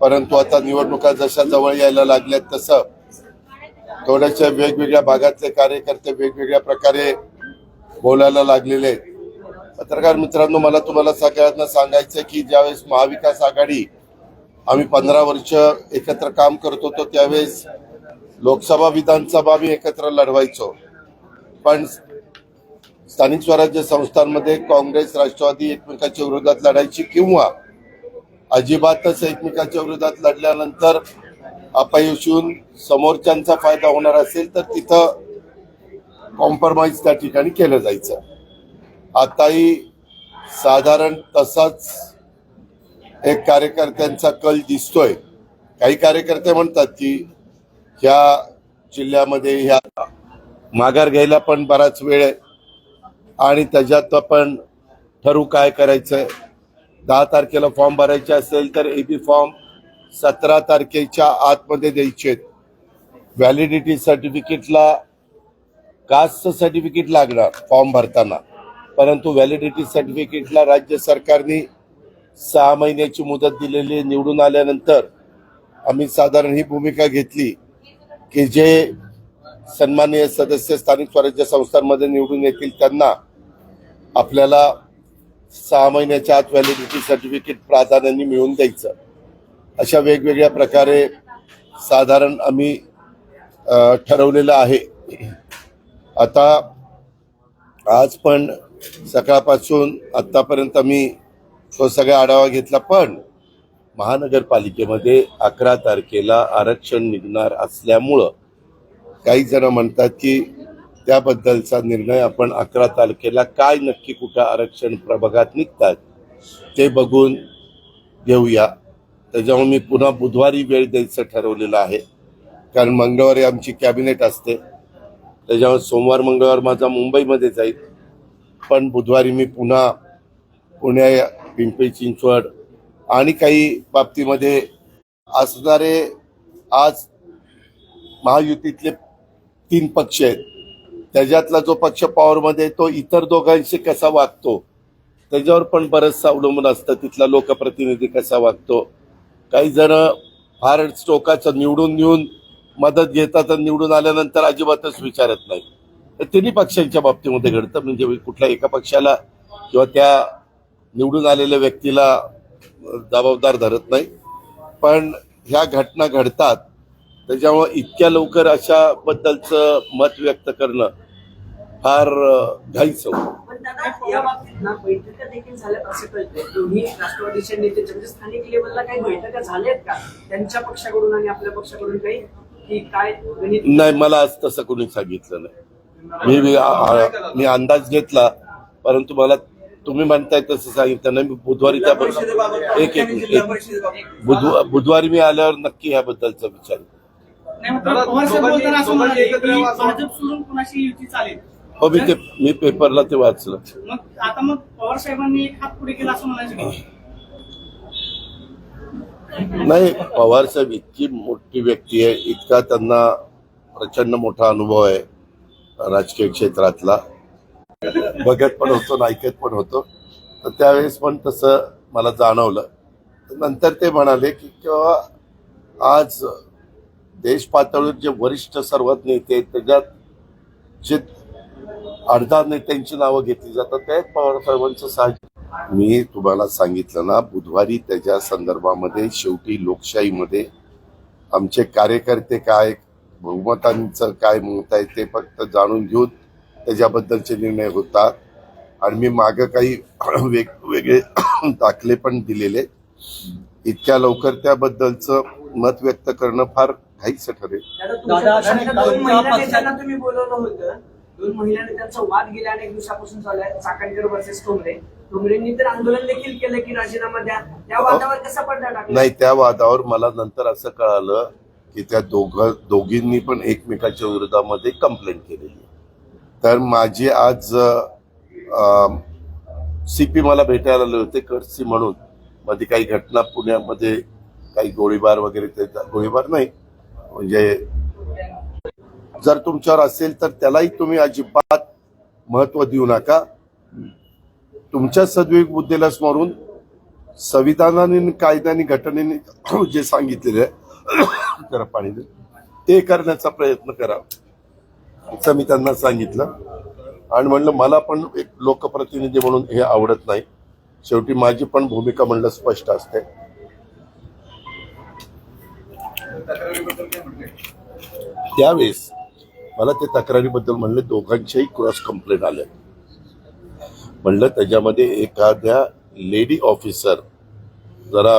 परंतु आता निवडणुका जशा जवळ यायला लागल्यात तसं थोड्याशा वेगवेगळ्या भागातले कार्यकर्ते वेगवेगळ्या प्रकारे बोलायला लागलेले आहेत. पत्रकार मित्रांनो मला तुम्हाला सगळ्यांना सांगायचं की ज्यावेळेस महाविकास आघाडी आम्ही पंधरा वर्ष एकत्र काम करत होतो त्यावेळेस लोकसभा विधानसभा आम्ही एकत्र लढवायचो. पण स्थानिक स्वराज्य संस्थांमध्ये काँग्रेस राष्ट्रवादी एकमेकाच्या विरोधात लढायची किंवा अजिबातच एकमेकाच्या विरोधात लढल्यानंतर अपयश येऊन समोरच्यांचा फायदा होणार असेल तर तिथं कॉम्प्रोमाइज त्या ठिकाणी केलं जायचं. आताही साधारण तसाच एक कार्यकर्त्यांचा कल दिसतोय. काही कार्यकर्ते म्हणतात की ह्या जिल्ह्यामध्ये ह्या माघार घ्यायला पण बराच वेळ आहे आणि त्याच्यात पण ठरवू काय करायचंय? दहा तारखेला फॉर्म भरायचे असेल तर ए बी फॉर्म सतरा तारखेच्या आतमध्ये द्यायचे व्हॅलिडिटी सर्टिफिकेटला कास्ट सर्टिफिकेट लागणार फॉर्म भरताना. परंतु व्हॅलिडिटी सर्टिफिकेटला राज्य सरकारने सहा महिन्याची मुदत दिलेली निवडून आल्यानंतर आम्ही साधारण ही भूमिका घेतली की जे सन्माननीय सदस्य स्थानिक स्वराज्य संस्थांमध्ये निवडून येतील त्यांना आपल्याला सहा महिन्याच्या आत व्हॅलिडिटी सर्टिफिकेट प्राधान्याने मिळवून द्यायचं. अशा वेगवेगळ्या प्रकारे साधारण आम्ही ठरवलेलं आहे. आता आज पण सकाळपासून आत्तापर्यंत आम्ही तो सगळा आढावा घेतला पण महानगरपालिकेमध्ये अकरा तारखेला आरक्षण निघणार असल्यामुळं काही जण म्हणतात की त्याबद्दलचा निर्णय आपण अकरा तारखेला काय नक्की कुठं आरक्षण प्रभागात निघतात ते बघून घेऊया. त्याच्यामुळे मी पुन्हा बुधवारी वेळ द्यायचं ठरवलेलं आहे. कारण मंगळवारी आमची कॅबिनेट असते. त्याच्यामुळे सोमवार मंगळवार माझा मुंबईमध्ये जाईल. पण बुधवारी मी पुन्हा पुण्या पिंपरी चिंचवड आणि काही बाबतीमध्ये असणारे आज महायुतीतले तीन पक्ष आहेत. त्याच्यातला जो पक्ष पॉवरमध्ये तो इतर दोघांशी कसा वागतो त्याच्यावर पण बरंचसं अवलंबून असतं. तिथला लोकप्रतिनिधी कसा वागतो. काही जण फार टोकाचं निवडून येऊन मदत घेतात आणि निवडून आल्यानंतर अजिबातच विचारत नाही. तर तिन्ही पक्षांच्या बाबतीमध्ये घडतं. म्हणजे कुठल्या एका पक्षाला किंवा त्या निवडून आलेल्या व्यक्तीला जबाबदार धरत नाही. पण ह्या घटना घडतात. त्याच्यामुळं इतक्या लवकर अशा बद्दलचं मत व्यक्त करणं फार घाईचं होतं. पण दादा या बाबतीत ना बैठका देखील झाल्यात असे कळते दोन्ही राष्ट्रवादीचे नेते म्हणजे स्थानिक लेवलला काही बैठका झाल्यात का? त्यांच्या पक्षाकडून आणि आपल्या पक्षाकडून काही? की काय गणित? नाही मला आज तसं कोणी सांगितलं नाही. मी- मी अंदाज घेतला परंतु मला तुम्ही म्हणताय तसं सांगितलं नाही. मी बुधवारी त्याबद्दल एक एक एक बुधवा- बुधवारी मी आल्यावर नक्की ह्याबद्दलचा विचार भाजप सोडून कुणाशी युती चालेल? हो मी ते मी पेपरला ते वाचलं. मग आता मग पवार साहेबांनी एक हात पुढे केला असं म्हणायचं की नाही पवार साहेब इतकी मोठी व्यक्ती आहे इतका त्यांना प्रचंड मोठा अनुभव आहे राजकीय क्षेत्रातला. बघत पण होतो आणि ऐकत पण होतो. तर त्यावेळेस पण तसं मला जाणवलं. नंतर ते म्हणाले की किंवा आज देश पातळीवर जे वरिष्ठ सर्वात नेते आहेत त्याच्यात जे अर्धा नेत्यांची नावं घेतली जातात. ते पवार साहेबांचं साहजिक मी तुम्हाला सांगितलं ना बुधवारी त्याच्या संदर्भामध्ये शेवटी लोकशाहीमध्ये आमचे कार्यकर्ते काय बहुमतांचं काय मत आहे ते फक्त जाणून घेऊन त्याच्याबद्दलचे निर्णय होतात. आणि मी मागं काही वेगवेगळे दाखले पण दिलेले. इतक्या लवकर त्याबद्दलचं मत व्यक्त करणं फार घाईचं ठरेल. दोन महिला त्यांचा तुम्ही बोलवलं होतं दोन वाद गेल्या अनेक दिवसापासून चालू आहे. चाकणकर वर्सेस टोमरे टोमरेंनी तर आंदोलन देखील केलं की राजीनामा द्या. त्या वादावर कसा पडला टाकला? नाही त्या वादावर मला नंतर असं कळालं की त्या दोघ दोघींनी पण एकमेकाच्या विरोधामध्ये कंप्लेंट केलेली तर माझी आज सीपी मला भेटायला आले होते कर्सी म्हणून. मध्ये काही घटना पुण्यामध्ये काही गोळीबार वगैरे ते गोळीबार नाही म्हणजे जर तुमच्यावर असेल तर त्यालाही तुम्ही अजिबात महत्त्व देऊ नका. तुमच्या सद्विक बुद्धीला स्मरून संविधानाने कायद्याने घटनेने जे सांगितलेले आहे जरा पाणी ते करण्याचा प्रयत्न करा. असं मी त्यांना सांगितलं. आणि म्हणलं मला पण एक लोकप्रतिनिधी म्हणून हे आवडत नाही. शेवटी माझी पण भूमिका म्हणलं स्पष्ट असते. त्यावेळेस मला ते तक्रारीबद्दल म्हणले दोघांच्याही क्रॉस कंप्लेंट आल्या म्हणलं त्याच्यामध्ये एखाद्या लेडी ऑफिसर जरा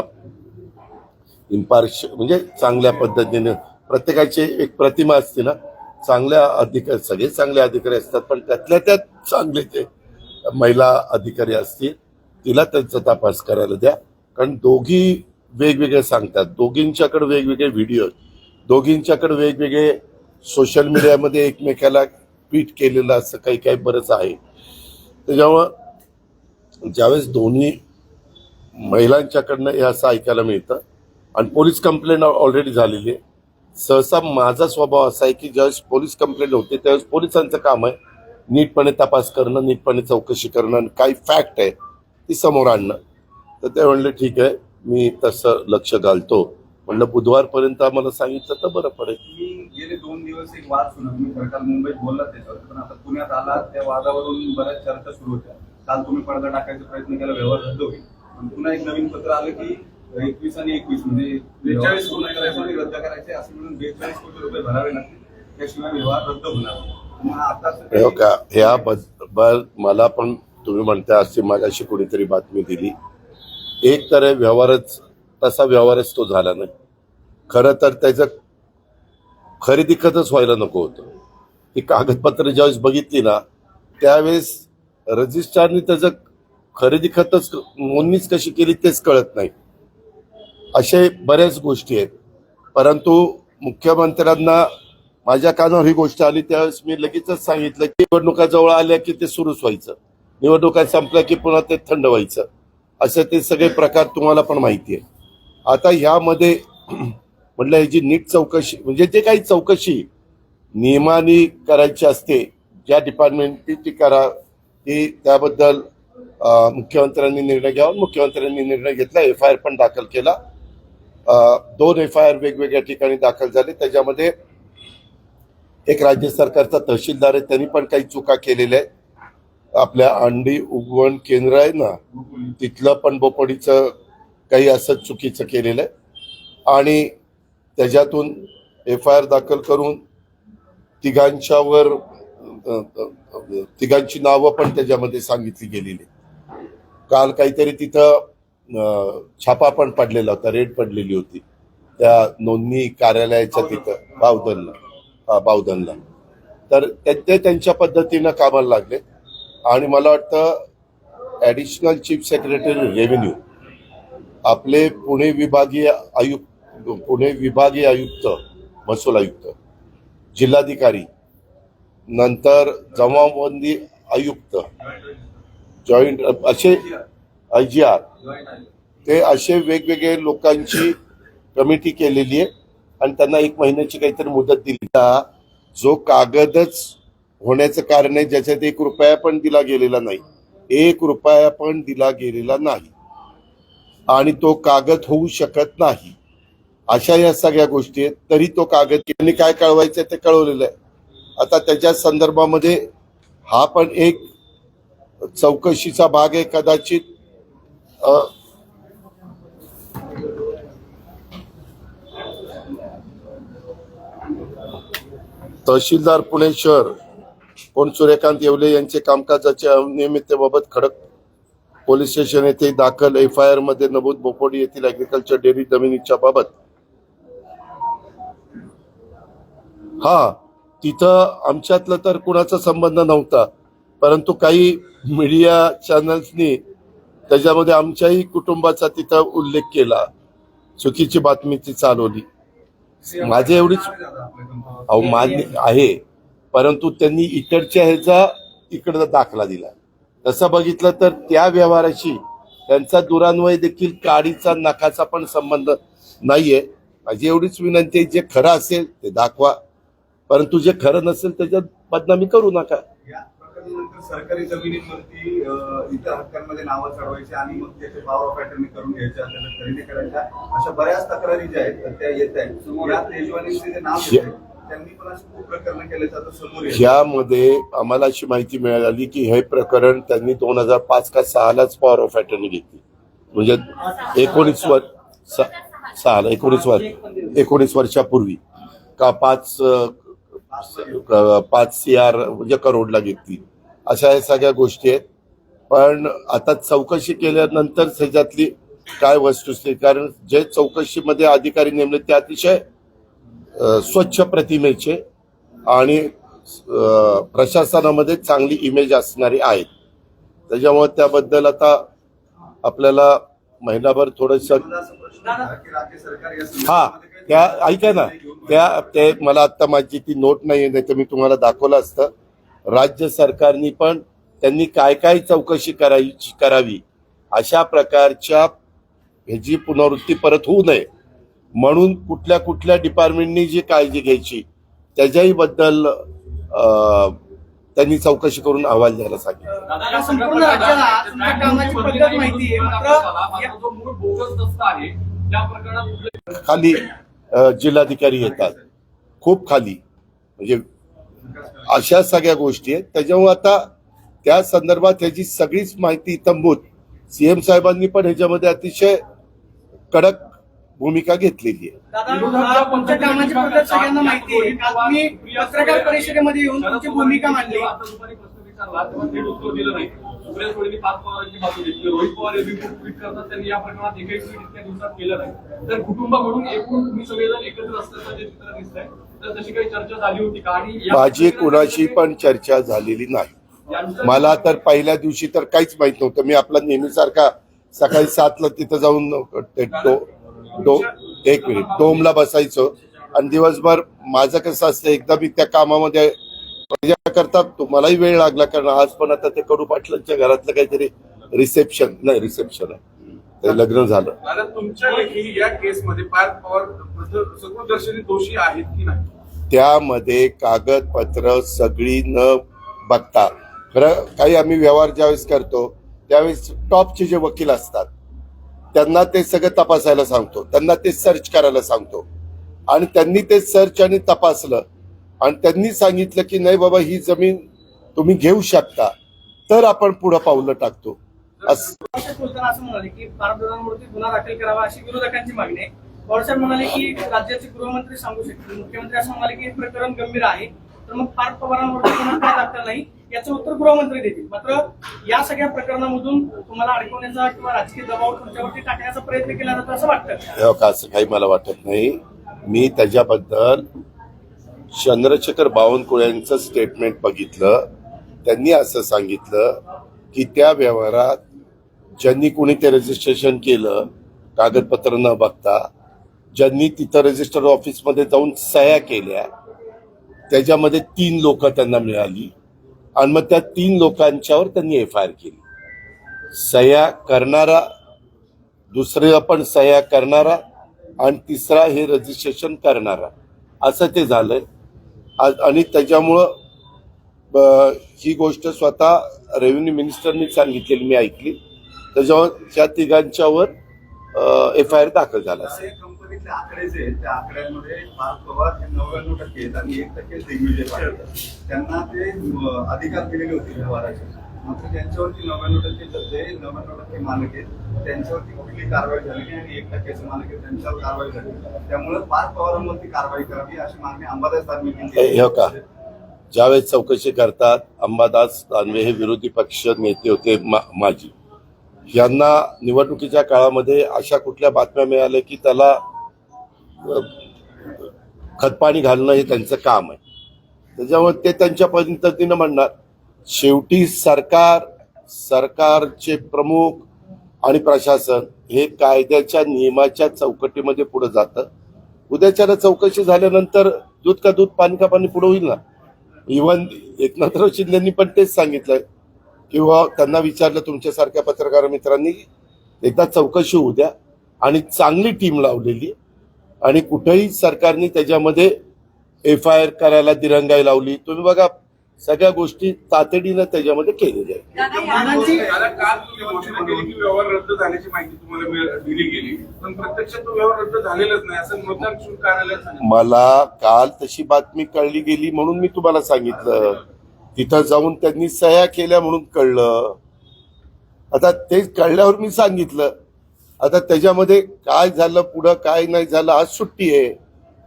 इम्पार्श म्हणजे चांगल्या पद्धतीने प्रत्येकाची एक प्रतिमा असते ना चांगल्या अधिकारी सगळे चांगले अधिकारी असतात पण त्यातल्या त्यात चांगले ते महिला अधिकारी असतील तिला त्यांचा तपास करायला द्या. कारण दोघी वेगवेगळे सांगतात दोघींच्याकडे वेगवेगळे व्हिडिओ दोघींच्याकडे वेगवेगळे सोशल मीडियामध्ये एकमेकाला ट्विट केलेलं असं काही काही बरंच आहे. त्याच्यामुळं ज्यावेळेस दोन्ही महिलांच्याकडनं हे असं ऐकायला मिळतं आणि पोलीस कंप्लेंट ऑलरेडी झालेली आहे. सहसा माझा स्वभाव असा आहे की ज्यावेळेस पोलीस कंप्लेंट होते त्यावेळेस पोलिसांचं काम आहे. नीटपणे तपास करणं नीटपणे चौकशी करणं आणि काही फॅक्ट आहे ती समोर आणणं. तर ते म्हणले ठीक आहे मी तसं लक्ष घालतो. म्हणलं बुधवारपर्यंत आम्हाला सांगितलं तर बरं पडेल. मी गेले दोन दिवस एक वाद सुरू तुम्ही खरं काल मुंबईत बोललात त्याच्यावर पण आता पुण्यात आला त्या वादावरून बऱ्याच चर्चा सुरू होत्या. काल तुम्ही पडदा टाकायचा प्रयत्न केला व्यवहार रद्द होईल. पण पुन्हा एक नवीन पत्र आलं की एकवीस आणि एकवीस म्हणजे बेचाळीस गुन्हे करायचे रद्द करायचे असं म्हणून बेचाळीस कोटी रुपये भरावे लागतील. त्याशिवाय व्यवहार रद्द होणार हे का ह्या बद्दल मला पण तुम्ही म्हणता अशी मागाशी कोणीतरी बातमी दिली. एक तर व्यवहारच तसा व्यवहारच तो झाला नाही. खरं तर त्याचं खरेदी खतच व्हायला नको होतं. ती कागदपत्र ज्यावेळेस बघितली ना त्यावेळेस रजिस्ट्रारने त्याचं खरेदी खतच नोंदणीच कशी केली तेच कळत नाही. असे बऱ्याच गोष्टी आहेत. परंतु मुख्यमंत्र्यांना माझ्या कानावर ही गोष्ट आली त्यावेळेस मी लगेचच सांगितलं की निवडणुका जवळ आल्या की ते सुरूच व्हायचं. निवडणुका संपल्या की पुन्हा ते थंड व्हायचं. असे ते सगळे प्रकार तुम्हाला पण माहिती आहे आता ह्यामध्ये म्हटलं ह्याची नीट चौकशी म्हणजे जे काही चौकशी नियमाने करायची असते ज्या डिपार्टमेंटची ती करा ती त्याबद्दल मुख्यमंत्र्यांनी निर्णय घ्यावा. मुख्यमंत्र्यांनी निर्णय घेतला एफ आय आर पण दाखल केला. दोन एफ आय आर वेगवेगळ्या ठिकाणी दाखल झाले. त्याच्यामध्ये एक राज्य सरकारचा तहसीलदार आहे त्यांनी पण काही चुका केलेल्या आहेत. आपल्या अंडी उगवण केंद्र आहे ना तिथलं पण बोपडीचं काही असं चुकीचं केलेलं आहे. आणि त्याच्यातून एफ आय आर दाखल करून तिघांच्यावर तिघांची नावं पण त्याच्यामध्ये सांगितली गेलेली काल काहीतरी तिथं छापा पण पडलेला होता रेड पडलेली होती. त्या नोंदणी कार्यालयाच्या तिथं बावधनला हा बावधनला. तर ते ते त्यांच्या पद्धतीनं कामाला लागले. आणि मला वाटतं ॲडिशनल चीफ सेक्रेटरी रेव्हेन्यू आपले पुणे विभागीय आयुक्त पुणे विभागीय आयुक्त महसूल आयुक्त जिल्हाधिकारी नंतर जमावबंदी आयुक्त जॉईंट असे आय जी आर ते असे वेगवेगळे लोकांची कमिटी केलेली आहे आणि त्यांना एक महिन्याची काहीतरी मुदत दिली जो कागदच होण्याचं कारण आहे ज्याच्यात एक रुपया पण दिला गेलेला नाही एक रुपया पण दिला गेलेला नाही. आणि तो कागद होऊ शकत नाही. अशा या सगळ्या गोष्टी आहेत. तरी तो कागद त्यांनी काय कळवायचं ते कळवलेलं आहे. आता त्याच्या संदर्भामध्ये हा पण एक चौकशीचा भाग आहे कदाचित. तहसीलदार पुणे शहर कोण सूर्यकांत येवले यांचे कामकाजाच्या अनियमिततेबाबत खडक पोलीस स्टेशन येथे दाखल एफ आय आरमध्ये नबूद बोपोडी येथील अॅग्रिकल्चर डेअरी जमिनीच्या बाबत. हा तिथं आमच्यातलं तर कुणाचा संबंध नव्हता परंतु काही मीडिया चॅनल्सनी त्याच्यामध्ये आमच्याही कुटुंबाचा तिथं उल्लेख केला. चुकीची बातमी ती चालवली. माझी एवढीच अहो मान्य आहे परंतु त्यांनी इकडच्या ह्याचा इकडचा दाखला दिला. तसं बघितलं तर त्या व्यवहाराशी त्यांचा दुरान्वय देखील काडीचा नखाचा पण संबंध नाहीये. माझी एवढीच विनंती आहे जे खरं असेल ते दाखवा. परंतु जे खरं नसेल त्याच्यात बदनामी करू नका. सरकारी जमिनींवरती इतर हक्कांमध्ये नावं चढवायची आणि मग त्याचे पॉवर ऑफ अटर्नी करून त्याच्या खरेदी करायच्या अशा बऱ्याच तक्रारी ज्या आहेत त्या येत आहेत. नाव यामध्ये आम्हाला अशी माहिती मिळाली की हे प्रकरण त्यांनी दोन हजार पाच का सहालाच पॉवर ऑफ अटर्नी घेतली. म्हणजे एकोणीस वर्ष स- सहाला एकोणीस वर्ष एकोणीस वर्षापूर्वी का पाच पाच सी आर म्हणजे करोडला घेतली. अशा या सगळ्या गोष्टी आहेत. पण आता चौकशी केल्यानंतर त्याच्यातली काय वस्तुस्थिती कारण जे चौकशीमध्ये अधिकारी नेमले ते अतिशय स्वच्छ प्रतिमेचे आणि प्रशासनामध्ये चांगली इमेज असणारी आहेत. त्याच्यामुळे त्याबद्दल आता आपल्याला महिनाभर थोडस हा त्या ऐका ना त्या ते मला आता माझी ती नोट नाही नाही तर मी तुम्हाला दाखवलं असतं. राज्य सरकारनी पण त्यांनी काय काय चौकशी करायची करावी अशा प्रकारच्या ह्याची पुनरावृत्ती परत होऊ नये. म्हणून कुठल्या कुठल्या डिपार्टमेंटनी जी काळजी घ्यायची त्याच्याही बद्दल त्यांनी चौकशी करून अहवाल द्यायला सांगितलं. दादा, संपूर्ण राज्याला तुमच्या कामाची पद्धत माहिती आहे. मात्र या- जो मूळ बोगस दस्ता आहे त्या प्रकरणात कुठले खाली अं, जिल्हाधिकारी येतात. खूप खाली. म्हणजे अशा सगळ्या गोष्टी आहेत. त्याच्यामुळे आता त्या संदर्भात ह्याची सगळीच माहिती इतंभूत सीएम साहेबांनी पण ह्याच्यामध्ये अतिशय कडक भूमिका घेतलेली आहे. दादा तुमच्या कामाची पद्धत सगळ्यांना माहिती आहे. काल तुम्ही पत्रकार परिषदेमध्ये येऊन तुमची भूमिका मांडली. आता दुपारी प्रश्न विचारला? तेव्हा थेट उत्तर दिलं नाही. सुप्रिया सुळेंनी पाच पवारांची बाजू घेतली. रोहित पवार रिपोर्ट ट्विट करतात. त्यांनी या प्रकरणात एकही ट्विट इतक्या दिवसात केलं नाही. तर कुटुंबाकडून एकूण तुम्ही सगळेजण एकत्र असल्याचं जे चित्र दिसतंय तर तशी काही चर्चा झाली होती का? आणि या माझी कुणाशी पण चर्चा झालेली नाही. मला तर पहिल्या दिवशी तर काहीच माहीत नव्हतं. मी आपला नेहमीसारखा सकाळी सातला तिथं जाऊन डो डो एक मिनिट. डोमला बसायचो. आणि दिवसभर माझं कसं असतं एकदा मी त्या कामामध्ये करता तुम्हालाही वेळ लागला कारण आज पण आता ते कडू पाटलांच्या घरातलं काहीतरी रिसेप्शन नाही रिसेप्शन आहे. ते लग्न झालं. दादा तुमच्या लेखी या केसमध्ये पार्थ पवार सर्वदर्शनी दोषी आहेत की नाही? त्यामध्ये कागदपत्र सगळी न बघता. खरं काही आम्ही व्यवहार ज्यावेळेस करतो त्यावेळेस टॉपचे जे वकील असतात त्यांना ते सगळं तपासायला सांगतो. त्यांना ते सर्च करायला सांगतो. आणि त्यांनी ते सर्च आणि तपासलं. आणि त्यांनी सांगितलं की नाही बाबा ही जमीन तुम्ही घेऊ शकता. तर आपण पुढं पावलं टाकतो. असं म्हणाले की गुन्हा दाखल करावा अशी विरोधकांची मागणी आहे. म्हणाले की राज्याचे गृहमंत्री सांगू शकतील. मुख्यमंत्री असं म्हणाले की हे प्रकरण गंभीर आहे. तर मग पार्थ पवारांवरती गुन्हा का दाखल नाही याचं उत्तर गृहमंत्री देतील. मात्र या सगळ्या प्रकरणामधून तुम्हाला अडकवण्याचा किंवा राजकीय दबाव तुमच्यावरती टाकण्याचा प्रयत्न केला जातो असं वाटतं? हो, असं काही मला वाटत नाही. मी त्याच्याबद्दल चंद्रशेखर बावनकुळे यांचं स्टेटमेंट बघितलं. त्यांनी असं सांगितलं की त्या व्यवहारात ज्यांनी कोणी ते रजिस्ट्रेशन केलं कागदपत्र न बघता ज्यांनी तिथं रजिस्टर ऑफिसमध्ये जाऊन सह्या केल्या त्याच्यामध्ये तीन लोक त्यांना मिळाली. आणि मग त्या तीन लोकांच्यावर त्यांनी एफ आय आर केली. सह्या करणारा दुसरं पण सह्या करणारा आणि तिसरा हे रजिस्ट्रेशन करणारा. असं ते झालंय. आज- आणि त्याच्यामुळं ही गोष्ट स्वतः रेव्हेन्यू मिनिस्टरनी सांगितलेली मी ऐकली. त्याच्यावर त्या तिघांच्यावर एफ आय आर दाखल झाला असेल. हे आकडे जे आहेत. त्या आकड्यांमध्ये पार्थ पवार हे नव्याण्णव टक्के आहेत आणि एक टक्के दिग्विजय पाटील त्यांना ते अधिकार दिलेले होते व्यवहाराचे मात्र त्यांच्यावरती नव्याण्णव टक्के जे नव्याण्णव टक्के मालक आहेत. त्यांच्यावरती कुठली कारवाई झाली नाही आणि एक टक्क्याचे मालक आहेत त्यांच्यावर कारवाई झाली त्यामुळे पाच पवारांवरती कारवाई करावी अशी मागणी अंबादास दानवेंनी केली. हो का? ज्यावेळेस चौकशी करतात अंबादास दानवे हे विरोधी पक्ष नेते होते मा- माजी. यांना निवडणुकीच्या काळामध्ये अशा कुठल्या बातम्या मिळाल्या की त्याला खतपाणी घालणं हे त्यांचं काम आहे. त्याच्यामुळे ते त्यांच्या पद्धतीनं म्हणणार शेवटी सरकार सरकारचे प्रमुख आणि प्रशासन हे कायद्याच्या नियमाच्या चौकटीमध्ये पुढे जातं. उद्याच्याला चौकशी झाल्यानंतर दूध का दूध पाणी का पाणी पुढे होईल ना? इव्हन एकनाथराव शिंदेनी पण तेच सांगितलंय. किंवा त्यांना विचारलं तुमच्यासारख्या पत्रकार मित्रांनी एकदा चौकशी होऊ द्या. आणि चांगली टीम लावलेली. आणि कुठेही सरकारने त्याच्यामध्ये एफ आय आर करायला दिरंगाई लावली. तुम्ही बघा सगळ्या गोष्टी तातडीनं त्याच्यामध्ये केलेल्या आहेत दादांची दादा काल तुम्ही घोषणा केली की व्यवहार रद्द झाल्याची माहिती तुम्हाला मिळ- दिली गेली पण प्रत्यक्षात तो व्यवहार रद्द झालेलाच नाही असं मतदान शुल्क कार्यालयात सांगितलं. मला काल तशी बातमी कळली गेली म्हणून मी तुम्हाला सांगितलं. तिथं जाऊन त्यांनी सह्या केल्या म्हणून कळलं. आता ते कळल्यावर मी सांगितलं. आता त्याच्यामध्ये काय झालं पुढं काय नाही झालं आज सुट्टी आहे.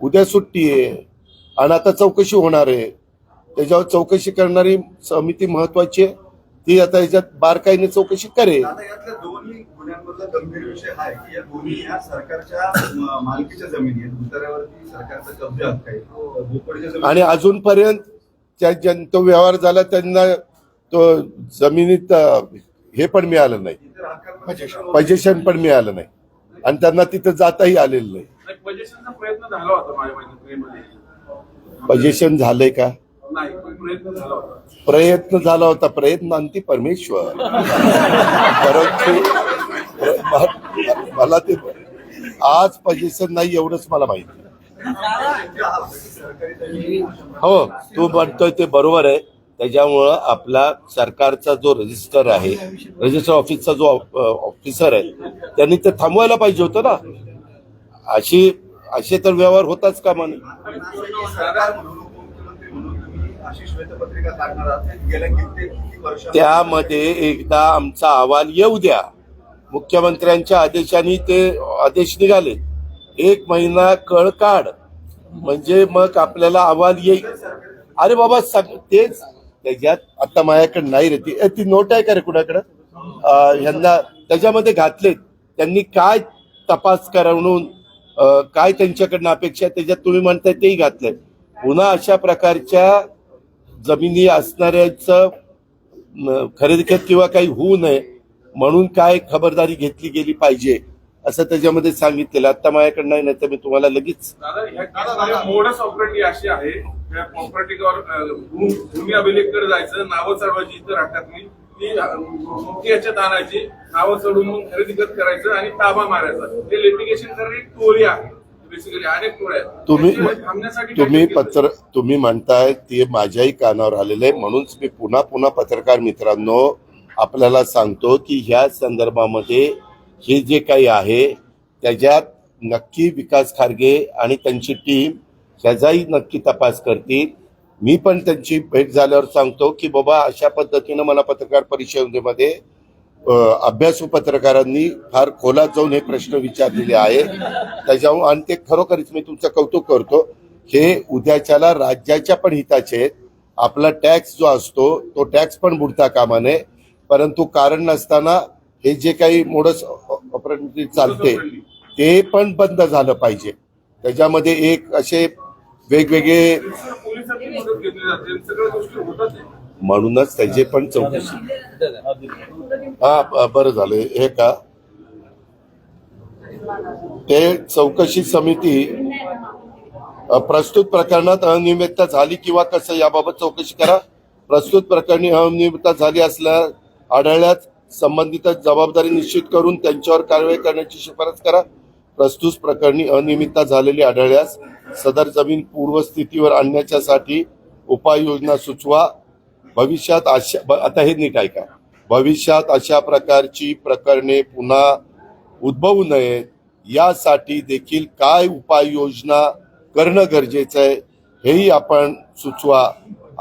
उद्या सुट्टी आहे. आणि आता चौकशी होणार आहे. त्याच्यावर चौकशी करणारी समिती महत्वाची आहे. ती आता याच्यात बारकाईने चौकशी करेल. आता यातल्या दोन्ही गुन्ह्यांमधला गंभीर विषय हा आणि अजूनपर्यंत त्या ज्यां तो व्यवहार झाला त्यांना तो जमिनीत हे पण मिळालं नाही. पजेशन पण मिळालं नाही. आणि त्यांना तिथं जाताही आलेलं नाही. पजेशनचा प्रयत्न झाला होता माझ्या माहिती पजेशन झालंय का? नाही पण प्रयत्न झाला होता. प्रयत्न झाला होता. प्रयत्न अंती परमेश्वर. परंतु मला ते आज पजेशन नाही एवढंच मला माहिती. हो तू म्हणतोय ते बरोबर आहे. त्याच्यामुळं आपला सरकारचा जो रजिस्टर आहे रजिस्टर ऑफिसचा जो ऑफिसर आहे त्यांनी ते थांबवायला पाहिजे होतं ना? अशी असे तर व्यवहार होताच का म्हणे त्यामध्ये एकदा आमचा अहवाल येऊ द्या. मुख्यमंत्र्यांच्या आदेशाने ते आदेश निघाले. एक महिना कळ काढ. म्हणजे मग आपल्याला अहवाल येईल. अरे बाबा सग तेच त्याच्यात आता माझ्याकडे नाही रे. ती ती नोट आहे का रे कुणाकडं? ह्यांना त्याच्यामध्ये घातलेत. त्यांनी काय तपास करून काय त्यांच्याकडनं अपेक्षा आहे त्याच्यात तुम्ही म्हणताय तेही घातलंय. पुन्हा अशा प्रकारच्या जमिनी असणाऱ्याचं खरेदी खत किंवा काही होऊ नये म्हणून काय खबरदारी घेतली गेली पाहिजे? असं त्याच्यामध्ये सांगितलेलं. आता माझ्याकडे नाही नाही तर मी तुम्हाला लगेच मोडस ऑपरेटी अशी आहे. भूमी अभिलेखकडे जायचं नावं चढवायची इतर ती याच्यात आणायची नावं चढवून मग खरेदी करायचं आणि ताबा मारायचा. ते लिटिगेशन करणारी टोळी आहे बेसिकली अनेक टोळ्या. तुम्ही तुम्ही? पत्र तुम्ही म्हणताय ते माझ्याही कानावर आलेलं आहे. म्हणूनच मी पुन्हा पुन्हा पत्रकार मित्रांनो आपल्याला सांगतो की ह्या संदर्भामध्ये हे जे काही आहे त्याच्यात नक्की विकास खारगे आणि त्यांची टीम ह्याचाही नक्की तपास करतील. मी पण त्यांची भेट झाल्यावर सांगतो की बाबा अशा पद्धतीनं मला पत्रकार परिषदेमध्ये अभ्यासू पत्रकारांनी फार खोलात जाऊन हे प्रश्न विचारलेले आहे त्याच्यामुळे आणि ते खरोखरीच मी तुमचं कौतुक करतो. हे उद्याच्याला राज्याच्या पण हिताचे आहेत. आपला टॅक्स जो असतो तो टॅक्स पण बुडता कामा नये परंतु कारण नसताना हे जे काही मोडस ऑपरेटिव्ह चालते ते पण बंद झालं पाहिजे. त्याच्यामध्ये एक असे वेगवेगळे म्हणूनच त्याचे पण चौकशी. हा बरं झालं. हे का? ते चौकशी समिती प्रस्तुत प्रकरणात अनियमितता झाली किंवा कसं याबाबत चौकशी करा. प्रस्तुत प्रकरणी अनियमितता झाली असल्या आढळल्यास संबंधित जबाबदारी निश्चित करून त्यांच्यावर कारवाई करण्याची शिफारस करा. प्रस्तुत प्रकरणी अनियमितता झालेली आढळल्यास सदर जमीन पूर्वस्थितीवर आणण्याच्यासाठी उपाययोजना सुचवा. भविष्यात अशा ब- आता हे नीट ऐका. भविष्यात अशा प्रकारची प्रकरणे पुन्हा उद्भवू नयेत यासाठी देखील काय उपाययोजना करणं गरजेचं आहे हेही आपण सुचवा.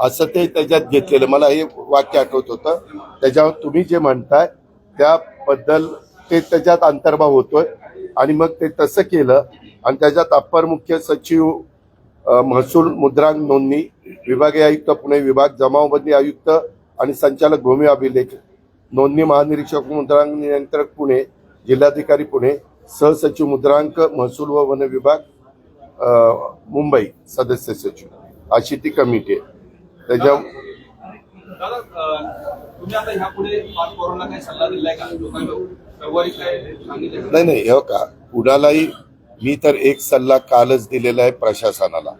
असं ते त्याच्यात घेतलेलं. मला हे वाक्य आठवत होतं. त्याच्यावर तुम्ही जे म्हणताय त्याबद्दल ते त्याच्यात अंतर्भाव होतोय. आणि मग ते तसं केलं. आणि त्याच्यात अप्पर मुख्य सचिव महसूल मुद्रांक नोंदणी विभागीय आयुक्त पुणे विभाग जमावबंदी आयुक्त आणि संचालक भूमी अभिलेख नोंदणी महानिरीक्षक मुद्रांक नियंत्रक पुणे जिल्हाधिकारी पुणे सहसचिव मुद्रांक महसूल व वन विभाग मुंबई सदस्य सचिव. अशी ती कमिटी आहे. त्याच्या? नाही नाही हे का कुणालाही मी तर एक सल्ला कालच दिलेला आहे प्रशासनाला.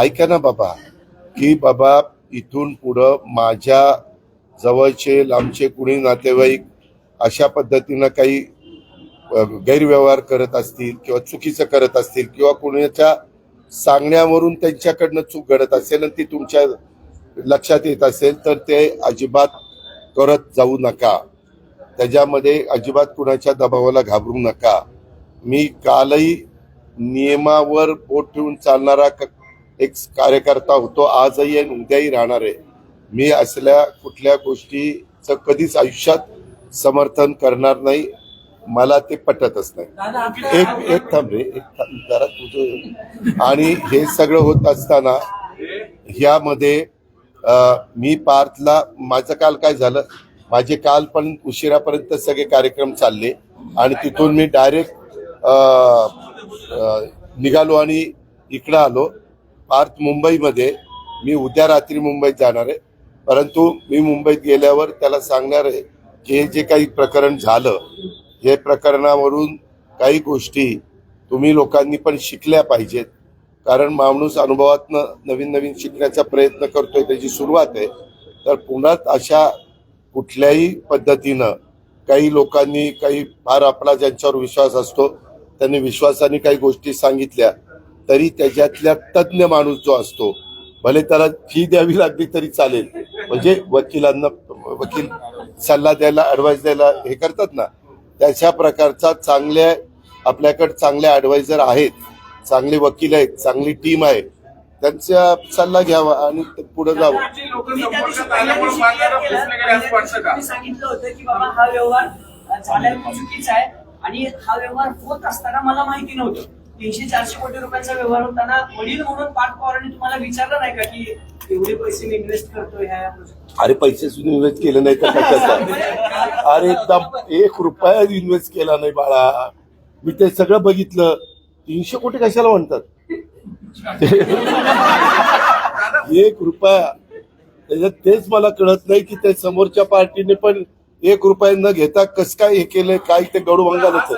ऐका ना बाबा की बाबा इथून पुढं माझ्या जवळचे लांबचे कुणी नातेवाईक अशा पद्धतीनं काही गैरव्यवहार करत असतील किंवा चुकीचं करत असतील किंवा कुणाच्या सांगण्यावरून त्यांच्याकडनं चूक घडत असेल आणि ती तुमच्या लक्षात येत असेल तर ते अजिबात करत जाऊ नका. त्याच्यामध्ये अजिबात कुणाच्या दबावाला घाबरू नका. मी कालही नियमावर बोट ठेवून चालणारा क- एक कार्यकर्ता होतो. आजही आणि उद्याही राहणार आहे. मी असल्या कुठल्या गोष्टीचं कधीच आयुष्यात समर्थन करणार नाही. मला ते पटतच नाही. एक एक थांब रे एक थांब जरा तुझं आणि हे सगळं होत असताना ह्यामध्ये मी पार्थला माझं काल काय झालं? माझे काल पण उशिरापर्यंत सगळे कार्यक्रम चालले. आणि तिथून मी डायरेक्ट निघालो आणि इकडं आलो. पार्थ मुंबईमध्ये मी उद्या रात्री मुंबईत जाणार आहे. परंतु मी मुंबईत गेल्यावर त्याला सांगणार आहे की हे जे काही प्रकरण झालं हे प्रकरणावरून काही गोष्टी तुम्ही लोकांनी पण शिकल्या पाहिजेत. कारण माणूस अनुभवातनं नवीन नवीन शिकण्याचा प्रयत्न करतोय त्याची सुरुवात आहे. तर पुन्हा अशा कुठल्याही पद्धतीनं काही लोकांनी काही फार आपला ज्यांच्यावर विश्वास असतो त्यांनी विश्वासाने काही गोष्टी सांगितल्या तरी त्याच्यातल्या तज्ज्ञ माणूस जो असतो भले त्याला फी द्यावी लागली तरी चालेल. म्हणजे वकिलांना वकील सल्ला द्यायला ऍडवाइस द्यायला हे करतात ना. त्याच्या प्रकारचा चांगल्या आपल्याकडे चांगले ऍडवायझर आहेत चांगले वकील आहेत चांगली टीम आहे त्यांचा सल्ला घ्यावा आणि पुढे जावं. सांगितलं होतं की बाबा हा व्यवहार चुकीचा आहे आणि हा व्यवहार होत असताना मला माहिती नव्हतं. तीनशे चारशे कोटी रुपयांचा व्यवहार होताना वडील म्हणून पाठ पवारांनी तुम्हाला विचारलं नाही का की एवढे पैसे मी इन्व्हेस्ट करतोय ह्या अरे पैसे इन्व्हेस्ट केले नाही तर कशाचा? अरे एकदम एक रुपया इन्व्हेस्ट केला नाही बाळा. मी ते सगळं बघितलं. तीनशे कोटी कशाला म्हणतात? एक रुपया. त्याच्यात तेच मला कळत नाही की त्या समोरच्या पार्टीने पण एक रुपया न घेता कस काय हे केलंय काय ते गडू असं होतं.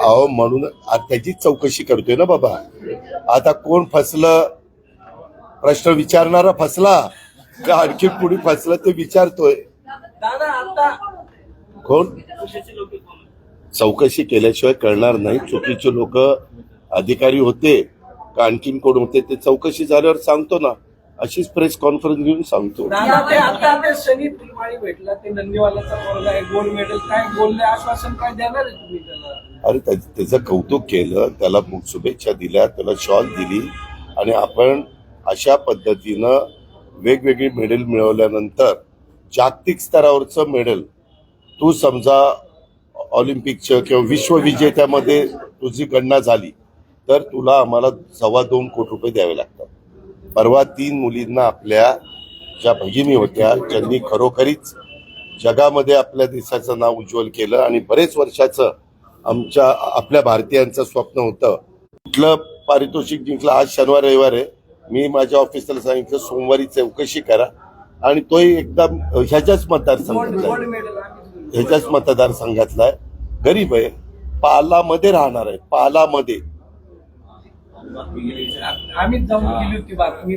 अहो म्हणून त्याची चौकशी करतोय ना बाबा. आता कोण फसलं प्रश्न विचारणारा फसला. का आणखी कुणी फसलं ते विचारतोय. कोण? चौकशी केल्याशिवाय कळणार नाही. चुकीचे लोक अधिकारी होते का आणखीन कोण होते ते चौकशी झाल्यावर सांगतो ना. अशीच प्रेस कॉन्फरन्स घेऊन सांगतो. दादा ते आता आता शनी फुलमाळी भेटला. ते नंदीवाल्याचा पोरगा आहे गोल्ड मेडल काय बोलले आश्वासन काय देणार आहे तुम्ही त्याला? अरे त्या- त्याचं कौतुक केलं. त्याला शुभेच्छा दिल्या त्याला शॉल दिली. आणि आपण अशा पद्धतीनं वेगवेगळी मेडल मिळवल्यानंतर जागतिक स्तरावरचं मेडल तू समजा ऑलिम्पिकच्या किंवा विश्वविजेत्यामध्ये तुझी गणना झाली तर तुला आम्हाला सव्वा दोन कोटी रुपये द्यावे लागतात. परवा तीन मुलींना आपल्या ज्या भगिनी होत्या ज्यांनी खरोखरीच जगामध्ये आपल्या देशाचं नाव उज्ज्वल केलं आणि बरेच वर्षाचं आमच्या आपल्या भारतीयांचं स्वप्न होतं. कुठलं पारितोषिक जिंकलं आज शनिवार रविवार आहे. मी माझ्या ऑफिसला सांगितलं सोमवारी चौकशी करा. आणि तोही एकदम ह्याच्याच मतदारसंघातला आम्ही ह्याच्याच मतदारसंघातला आहे. गरीब आहे. पालामध्ये राहणार आहे. पालामध्ये. आम्हीच जाऊन गेली होती बातमी